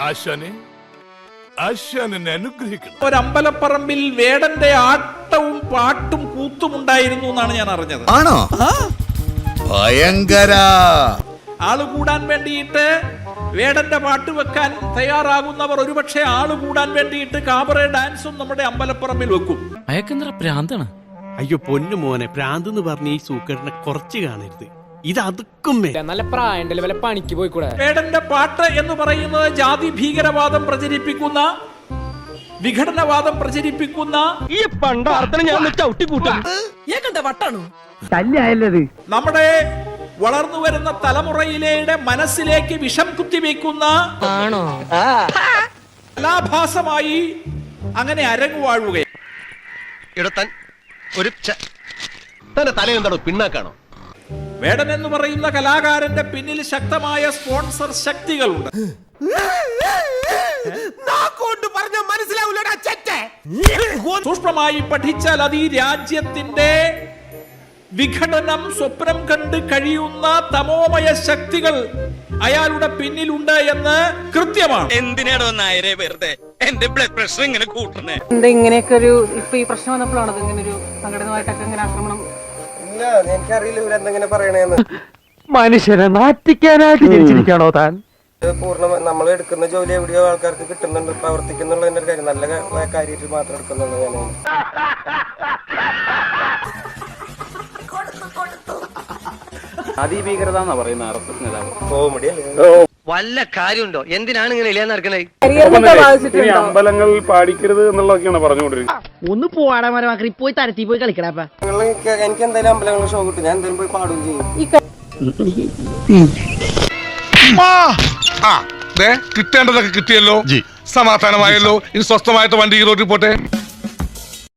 ആശാനെ ആശാൻ എന്നെ അനുഗ്രഹിക്കണം. ഒരു അമ്പലപ്പറമ്പിൽ വേടന്റെ ആട്ടവും പാട്ടും കൂത്തും ഉണ്ടായിരുന്നു എന്നാണ് ഞാൻ അറിഞ്ഞത്. ആണോ? ഭയങ്കര. ആൾ കൂടാൻ വേണ്ടിയിട്ട് വേടന്റെ പാട്ട് വെക്കാൻ തയ്യാറാകുന്നവർ ഒരുപക്ഷെ ആൾ കൂടാൻ വേണ്ടിയിട്ട് കാബറേ ഡാൻസും നമ്മുടെ അമ്പലപ്പറമ്പിൽ വെക്കും. അയക്കെന്തറ പ്രാന്താണ്? അയ്യോ പൊന്നു മോനെ പ്രാന്ത് എന്ന് പറഞ്ഞ ഈ സൂക്കറിനെ കുറച്ച് കാണരുത്. ഇത് അതുക്കും നല്ല പ്രായണ്ടല്ലേ വല്ല പണിക്ക് പോയിക്കൂടെ? പേടന്റെ പാട്ട് എന്ന് പറയുന്നത് ജാതി ഭീകരവാദം പ്രചരിപ്പിക്കുന്ന വിഘടനവാദം പ്രചരിപ്പിക്കുന്ന ഈ പണ്ടാർത്ഥന ഞാൻ കൂട്ടും. നമ്മുടെ വളർന്നു വരുന്ന തലമുറയിലെ മനസ്സിലേക്ക് വിഷം കുത്തിവെക്കുന്ന കലാഭാസമായി അങ്ങനെ അരങ്ങുവാഴുകയാണ്. ഇടത്തൻ ഒരു ച- തന്റെ തലയെന്താണോ പിണ്ണാക്കാണോ? വേടൻ എന്ന് പറയുന്ന കലാകാരന്റെ പിന്നിൽ ശക്തമായ സ്പോൺസർ ശക്തികളുണ്ട്. സൂക്ഷ്മമായി പഠിച്ചാൽ അത് ഈ രാജ്യത്തിന്റെ വിഘടനം സ്വപ്നം കണ്ട് കഴിയുന്ന തമോമയ ശക്തികൾ അയാളുടെ പിന്നിലുണ്ട് എന്ന് കൃത്യമാണ്. എന്തിനാടോ നായരെ വെറുതെ? എന്റെ ബ്ലഡ് പ്രഷർ ഇങ്ങനെ കൂട്ടണേ എന്താ ഇങ്ങനെയൊക്കെ ഒരു ഇപ്പൊ ഈ പ്രശ്നം വന്നപ്പോഴാണ് ഇങ്ങനെ ഒരു സംഘടിതമായിട്ടൊക്കെ ഇങ്ങനെ ആക്രമണം എനിക്കറിയില്ല ഇവരെന്തെങ്ങനെ പറയണേന്ന്. മനുഷ്യനെ നാറ്റിക്കാനായിട്ട് ജനിച്ചിരിക്കണോ താൻ? ഇത് പൂർണ നമ്മൾ എടുക്കുന്ന ജോലി എവിടെയോ ആൾക്കാർക്ക് കിട്ടുന്നുണ്ട്. പ്രവർത്തിക്കുന്നുള്ളതിന്റെ കാര്യം. നല്ല ക- കാര്യമായിട്ട് മാത്രം എടുക്കുന്നുണ്ട് ഞാൻ. അതിഭീകരത എന്നാ പറയുന്ന എസ് കോമഡി അല്ലേ? വല്ല കാര്യമുണ്ടോ? എന്തിനാണ് ഇങ്ങനെ ഇല്ലാന്ന് അമ്പലങ്ങൾ പാടിക്കരുത് എന്നുള്ളതൊക്കെയാണ് പറഞ്ഞുകൊണ്ടിരിക്കുന്നത്. ഒന്ന് പോവാടാ മരമാക്കി പോയി തരത്തി പോയി കളിക്കടാ നിങ്ങൾ എനിക്ക് എന്തായാലും അമ്പലങ്ങളിൽ ഷോ കിട്ടും. ഞാൻ എന്തായാലും പോയി പാടുകയും ചെയ്യും. കിട്ടേണ്ടതൊക്കെ കിട്ടിയല്ലോ. സമാധാനമായല്ലോ. ഇനി സ്വസ്ഥമായിട്ട് വണ്ടി ഈ റോഡിൽ പോട്ടെ.